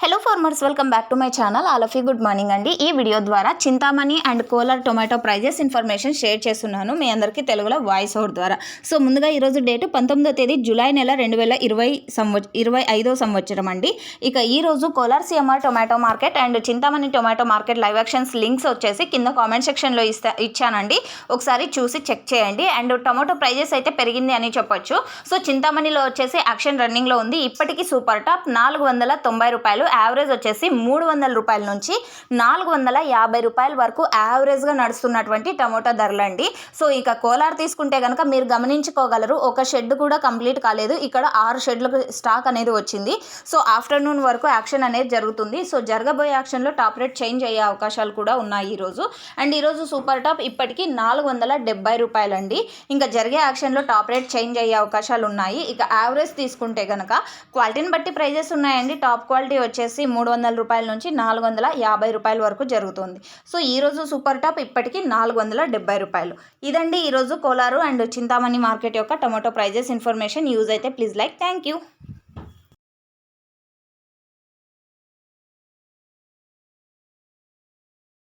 Hello farmers welcome back to my channel all of you good morning అండి. ఈ video ద్వారా Chintamani and Kolar tomato prices information share చేస్తున్నాను మీ అందరికీ తెలుగులో వాయిస్ ఓవర్ ద్వారా. సో ముందుగా ఈరోజు డేటు పంతొమ్మిదో తేదీ జూలై నెల రెండు వేల ఇరవై సంవత్స ఇరవై ఐదో సంవత్సరం అండి. ఇక ఈరోజు Kolar CMR tomato market and Chintamani tomato market live actions links వచ్చేసి కింద కామెంట్ సెక్షన్లో ఇస్తా ఇచ్చానండి. ఒకసారి చూసి చెక్ చేయండి. అండ్ టొమాటో ప్రైజెస్ అయితే పెరిగింది అని చెప్పొచ్చు. సో చింతామణిలో వచ్చేసి యాక్షన్ రన్నింగ్లో ఉంది. ఇప్పటికీ సూపర్ టాప్ నాలుగు వందల తొంభై రూపాయలు యావరేజ్ వచ్చేసి మూడు వందల రూపాయల నుంచి నాలుగు వందల యాభై రూపాయల వరకు యావరేజ్గా నడుస్తున్నటువంటి టమోటా ధరలండి సో ఇక కోలార్ తీసుకుంటే కనుక మీరు గమనించుకోగలరు ఒక షెడ్ కూడా కంప్లీట్ కాలేదు. ఇక్కడ ఆరు షెడ్లకు స్టాక్ అనేది వచ్చింది. సో ఆఫ్టర్నూన్ వరకు యాక్షన్ అనేది జరుగుతుంది. సో జరగబోయే యాక్షన్లో టాప్ రేట్ చేంజ్ అయ్యే అవకాశాలు కూడా ఉన్నాయి ఈరోజు. అండ్ ఈరోజు సూపర్ టాప్ ఇప్పటికీ నాలుగు వందల డెబ్బై రూపాయలండి. ఇంకా జరిగే యాక్షన్లో టాప్ రేట్ చేంజ్ అయ్యే అవకాశాలు ఉన్నాయి. ఇక యావరేజ్ తీసుకుంటే కనుక క్వాలిటీని బట్టి ప్రైజెస్ ఉన్నాయండి. టాప్ క్వాలిటీ వచ్చి వచ్చేసి మూడు వందల రూపాయల నుంచి నాలుగు వందల యాభై రూపాయల వరకు జరుగుతుంది. సో ఈరోజు సూపర్ టాప్ ఇప్పటికీ నాలుగు వందల డెబ్బై రూపాయలు. ఇదండి ఈరోజు కోలారు అండ్ చింతామణి మార్కెట్ యొక్క టమాటో ప్రైజెస్ ఇన్ఫర్మేషన్. యూజ్ అయితే ప్లీజ్ లైక్. Thank you.